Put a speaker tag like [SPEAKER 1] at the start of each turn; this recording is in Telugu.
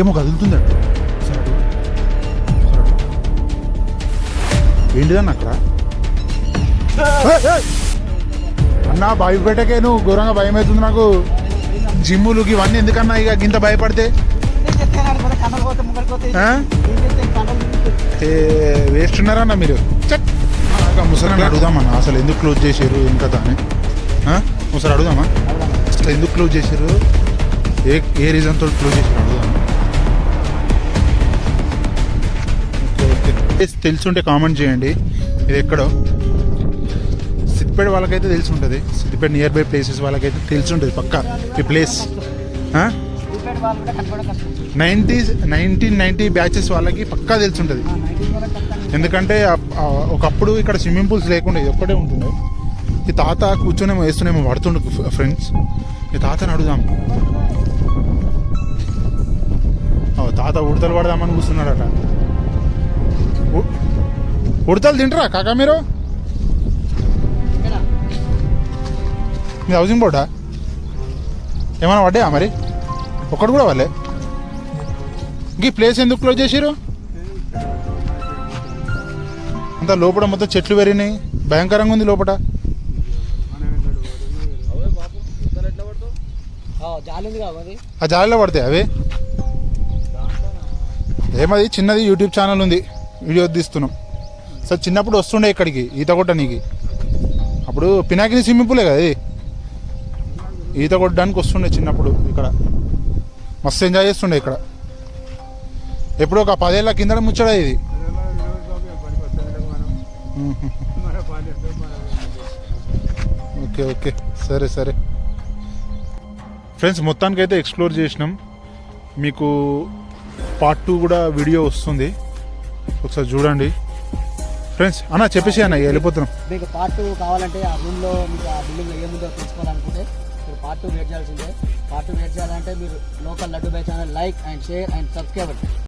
[SPEAKER 1] ఏమో కదులుతుందంట. సరే. అడుగు. ఏంటిదన్న అక్కడ? అన్నా భయపెట్టకే నువ్వు ఘోరంగా భయం అవుతుంది నాకు. జిమ్ములు ఇవన్నీ ఎందుకన్నా ఇక గింత భయపడితే? ఏ వేస్ట్ ఉన్నారన్న మీరు? ముసలి అడుగుదామన్నా అసలు ఎందుకు క్లోజ్ చేశారు ఏం కదా అని? అడుగుదామా? అసలు ఎందుకు క్లోజ్ చేశారు? ఏ ఏ రీజన్తో క్లోజ్ చేశారు? అడుగుదామా? ఓకే తెలుసుంటే కామెంట్ చేయండి. ఇది ఎక్కడో? సిద్దిపేట వాళ్ళకైతే తెలిసి ఉంటుంది సిద్దిపేట నియర్ బై ప్లేసెస్ వాళ్ళకైతే తెలిసి ఉంటుంది పక్కా. ఈ place ninety nineteen ninety batches వాళ్ళకి పక్కా తెలిసి ఉంటుంది ఎందుకంటే ఒకప్పుడు ఇక్కడ స్విమ్మింగ్ పూల్స్ లేకుండా ఇది ఒక్కటే ఉంటుండే. ఈ తాత కూర్చొనేమో వేస్తూనేమో పడుతుండు ఫ్రెండ్స్ ఈ తాతని అడుగుదాం. తాత ఉడతలు పడదామని కూర్చున్నాడట. ఉడతలు తింటారా కాకా మీరు? మీ హౌసింగ్ బోర్డా? ఏమైనా పడ్డాయా మరి? ఒక్కడు కూడా వాళ్ళే ఈ ప్లేస్ ఎందుకు క్లోజ్ చేసారు అంతా లోపల మొత్తం చెట్లు పెరిగినాయి. భయంకరంగా ఉంది లోపల. ఆ జాలిలో పడతాయి అవి? ఏమది? చిన్నది యూట్యూబ్ ఛానల్ ఉంది. వీడియో తీస్తున్నాం. సార్ చిన్నప్పుడు వస్తుండే ఇక్కడికి ఈత కొట్టడానికి అప్పుడు పినాకిని స్విమ్మింగ్ పూలే కదా ఇది? ఈత కొట్టడానికి వస్తుండే చిన్నప్పుడు ఇక్కడ. మస్తు ఎంజాయ్ చేస్తుండే ఇక్కడ. ఎప్పుడు ఒక పదేళ్ళ కింద ముచ్చడా ఇది. Okay okay. సరే సరే. ఫ్రెండ్స్ మొత్తానికి అయితే ఎక్స్ప్లోర్ చేసినాం. మీకు పార్ట్ టూ కూడా వీడియో వస్తుంది. ఒకసారి చూడండి. ఫ్రెండ్స్ అన్న చెప్పేసి అన్న వెళ్ళిపోతున్నాం.
[SPEAKER 2] మీకు పార్ట్ టూ కావాలంటే ఆ రూమ్లో మీకు ఆ బిల్డింగ్ ఏముందో తెలుసుకోవాలనుకుంటే మీరు పార్ట్ టూ వెయిట్ చేయాల్సిందే పార్ట్ టూ వెయిట్ చేయాలంటే మీరు local laddu by channel like and share and. Subscribe